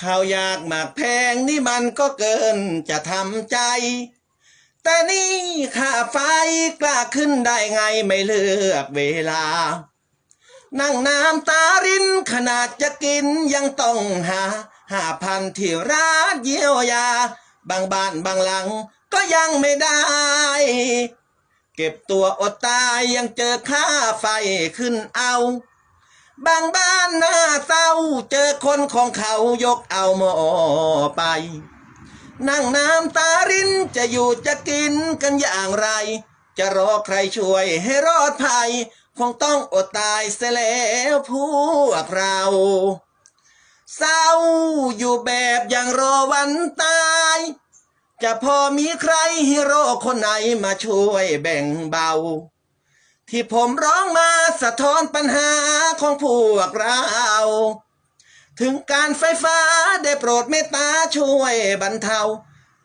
ข้าวยากหมากแพงนี่มันก็เกินจะทำใจ แต่นี่ค่าไฟกล้าขึ้นได้ไงไม่เลือกเวลา นั่งน้ำตารินขนาดจะกินยังต้องหาห้าพันที่ร้านเยียวยา บางบ้านบางหลังก็ยังไม่ได้ เก็บตัวอดตายยังเจอค่าไฟขึ้นเอา บางบ้านหน้าเศร้า เจอคนของเขายกเอาหม้อไป นั่งน้ำตารินจะอยู่จะกินกันอย่างไร จะรอใครช่วยให้รอดภัย คงต้องอดตายเสียแล้วพวกเราเศร้าอยู่แบบอย่างรอวันตาย จะพอมีใครฮีโร่คนไหนมาช่วยแบ่งเบา ที่ผมร้องมาสะท้อนปัญหาของพวกเรา ถึงการไฟฟ้าได้โปรดเมตตาช่วยบรรเทา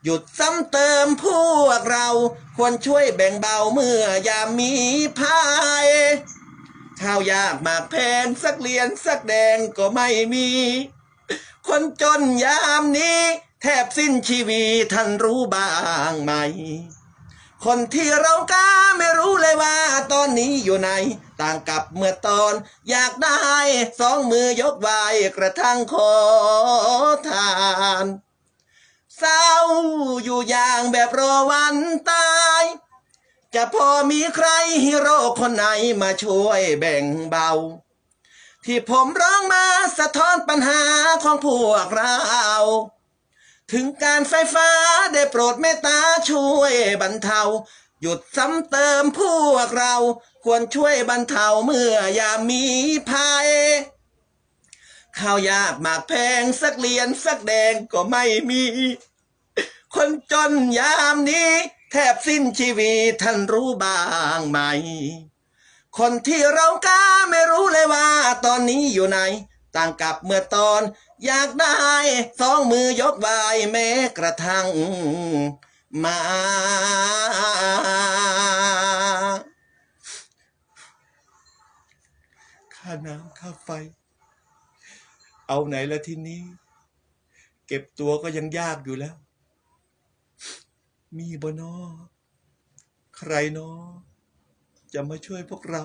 หยุดซ้ำเติมพวกเรา ควรช่วยแบ่งเบาเมื่อยามมีภัยข้าวยากหมากแพงสักเหรียญสักแดงก็ไม่มี คนจนยามนี้ แทบสิ้นชีวิตท่านรู้บ้างไหม คนที่เราก้าไม่รู้เลยว่าตอนนี้อยู่ไหน ต่างกับเมื่อตอน อยากได้สองมือยกไหวกระทั่งขอทานเศร้าอยู่อย่างแบบรอวันตาย จะพอมีใครฮีโร่คนไหนมาช่วยแบ่งเบา ที่ผมร้องมาสะท้อนปัญหาของพวกเรา ถึงการไฟฟ้าได้โปรดเมตตาช่วยบรรเทา หยุดซ้ำเติมพวกเรา ควรช่วยบรรเทาเมื่อยามมีภัยข้าวยากหมากแพงสักเหรียญสักแดงก็ไม่มี คนจนยามนี้ แทบสิ้นชีวิตท่านรู้บ้างไหม คนที่เรากล้าไม่รู้เลยว่าตอนนี้อยู่ไหน ต่างกับเมื่อตอน อยากได้สองมือยกไหวแม้กระทั่งมา ค่าน้ำค่าไฟ เอาไหนละทีนี้ เก็บตัวก็ยังยากอยู่แล้ว มีบนอใครนอจะมาช่วยพวกเรา